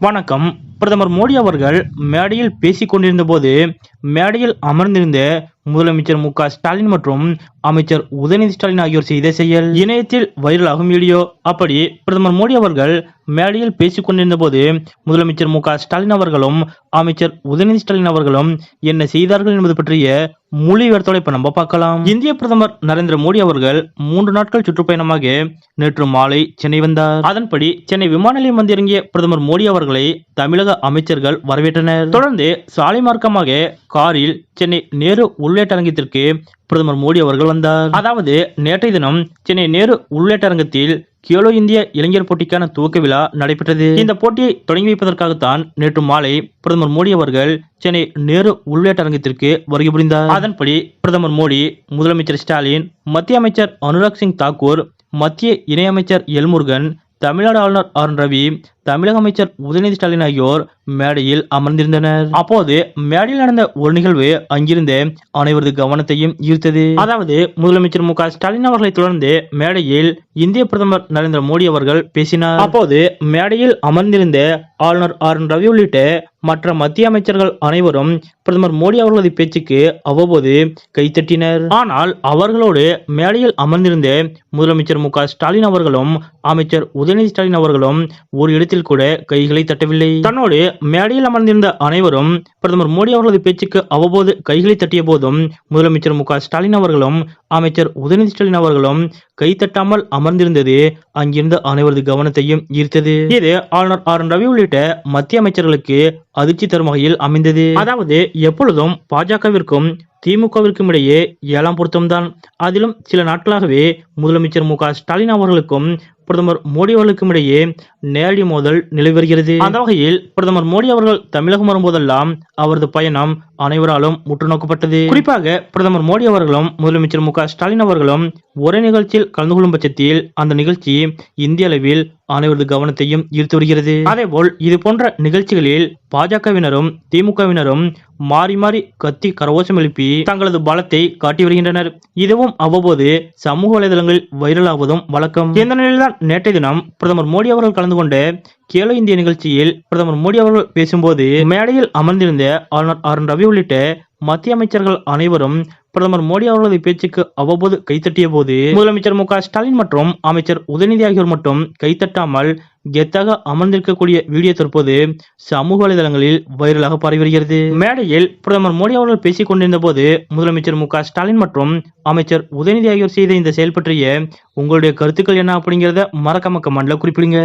வணக்கம். பிரதமர் மோடி அவர்கள் மேடையில் பேசிக் கொண்டிருந்த போது மேடையில் அமர்ந்திருந்த முதலமைச்சர் மு ஸ்டாலின் மற்றும் அமைச்சர் உதயநிதி ஸ்டாலின் ஆகியோர் செய்த செயல். இணையத்தில் வைரலாகும் வீடியோ. அப்படி பிரதமர் மோடி அவர்கள் மேடையில் பேசிக் கொண்டிருந்த போது முதலமைச்சர் மு ஸ்டாலின் அவர்களும் அமைச்சர் உதயநிதி ஸ்டாலின் அவர்களும் என்ன செய்தார்கள் என்பது பற்றிய மொழி விவரத்தோட இப்ப நம்ம பார்க்கலாம். இந்திய பிரதமர் நரேந்திர மோடி அவர்கள் மூன்று நாட்கள் சுற்றுப்பயணமாக நேற்று மாலை சென்னை வந்தார். அதன்படி சென்னை விமான நிலையம் வந்திறங்கிய பிரதமர் மோடி அவர்களை தமிழக அமைச்சர்கள் வரவேற்றனர். தொடர்ந்து சாலை மார்க்கமாக காரில் சென்னை நேரு உள்ளேட்டரங்கத்திற்கு பிரதமர் மோடி அவர்கள் வந்தார். அதாவது நேற்றைய தினம் சென்னை நேரு உள்ளேட்டரங்கத்தில் கேலோ இந்திய இளைஞர் போட்டிக்கான துவக்க விழா நடைபெற்றது. இந்த போட்டியை தொடங்கி வைப்பதற்காகத்தான் நேற்று மாலை பிரதமர் மோடி அவர்கள் சென்னை நேரு உள்ளேட்டரங்கத்திற்கு வருகை புரிந்தார். அதன்படி பிரதமர் மோடி முதலமைச்சர் ஸ்டாலின் மத்திய அமைச்சர் அனுராக் சிங் தாக்கூர் மத்திய இணையமைச்சர் எல்முருகன் தமிழ்நாடு ஆளுநர் ஆர் ரவி தமிழக அமைச்சர் உதயநிதி ஸ்டாலின் ஆகியோர் மேடையில் அமர்ந்திருந்தனர். அப்போது மேடையில் நடந்த ஒரு நிகழ்வு அங்கிருந்து அனைவரது கவனத்தையும் ஈர்த்தது. அதாவது முதலமைச்சர் மு ஸ்டாலின் அவர்களை தொடர்ந்து மேடையில் இந்திய பிரதமர் நரேந்திர மோடி அவர்கள் பேசினார். அப்போது மேடையில் அமர்ந்திருந்த ஆளுநர் ஆர் ரவி உள்ளிட்ட மற்ற மத்திய அமைச்சர்கள் அனைவரும் பிரதமர் மோடி அவர்களது பேச்சுக்கு அவ்வப்போது கைத்தட்டினர் ஆனால் அவர்களோடு மேடையில் அமர்ந்திருந்த முதலமைச்சர் மு ஸ்டாலின் அவர்களும் அமைச்சர் உதயநிதி ஸ்டாலின் அவர்களும் ஒரு இடத்தில் கூட கைகளை தட்டவில்லை. தன்னோடு மேடையில் அமர்ந்திருந்த அனைவரும் பிரதமர் மோடி அவர்களது பேச்சுக்கு அவ்வப்போது கைகளை தட்டிய போதும் முதலமைச்சர் மு ஸ்டாலின் அவர்களும் அமைச்சர் உதயநிதி ஸ்டாலின் அவர்களும் கைத்தட்டாமல் அமர்ந்திருந்தது. அங்கிருந்த அனைவரது கவனத்தையும் ஈர்த்தது. இது ஆளுநர் ஆர். என். ரவி உள்ளிட்ட மத்திய அமைச்சர்களுக்கு அதிர்ச்சி தரும் வகையில் அமைந்தது. அதாவது எப்பொழுதும் பாஜகவிற்கும் திமுகவிற்கும் இடையே ஏழாம் பொருத்தம்தான். அதிலும் சில நாட்களாகவே முதலமைச்சர் மு. ஸ்டாலின் அவர்களுக்கும் பிரதமர் மோடி அவர்களுக்கும் இடையே நேரடி மோதல் நிலவி வருகிறது. அந்த வகையில் பிரதமர் மோடி அவர்கள் தமிழகம் வரும்போதெல்லாம் அவரது பயணம் அனைவராலும் முற்று நோக்கப்பட்டது குறிப்பாக பிரதமர் மோடி அவர்களும் முதலமைச்சர் மு. ஸ்டாலின் அவர்களும் ஒரே நிகழ்ச்சியில் கலந்து கொள்ளும் பட்சத்தில் அந்த நிகழ்ச்சி இந்திய அளவில் அனைவரது கவனத்தையும் ஈர்த்து வருகிறது. அதேபோல் இது போன்ற நிகழ்ச்சிகளில் பாஜகவினரும் திமுகவினரும் மாறி மாறி கத்தி கரவோஷம் எழுப்பி தங்களது பலத்தை காட்டி வருகின்றனர். இதுவும் அவ்வப்போது சமூக வலைதளங்களில் வைரலாவதும் வழக்கம். இந்த நிலையில்தான் நேற்றைய தினம் பிரதமர் மோடி அவர்கள் கலந்து கொண்ட கேலோ இந்திய நிகழ்ச்சியில் பிரதமர் மோடி அவர்கள் பேசும்போது மேடையில் அமர்ந்திருந்த ஆளுநர் ஆர் ரவி உள்ளிட்ட மத்திய அமைச்சர்கள் அனைவரும் பிரதமர் மோடி அவர்களது பேச்சுக்கு அவ்வப்போது கைத்தட்டிய போது முதலமைச்சர் மு ஸ்டாலின் மற்றும் அமைச்சர் உதயநிதி ஆகியோர் மட்டும் கைத்தட்டாமல் கெத்தாக அமர்ந்திருக்கக்கூடிய வீடியோ தற்போது சமூக வலைதளங்களில் வைரலாக பரவி வருகிறது. மேடையில் பிரதமர் மோடி அவர்கள் பேசிக் கொண்டிருந்த போது முதலமைச்சர் மு ஸ்டாலின் மற்றும் அமைச்சர் உதயநிதி ஆகியோர் செய்த இந்த செயல் பற்றிய உங்களுடைய கருத்துக்கள் என்ன அப்படிங்கிறத மறக்காம கமெண்ட்ல குறிப்பிடுங்க.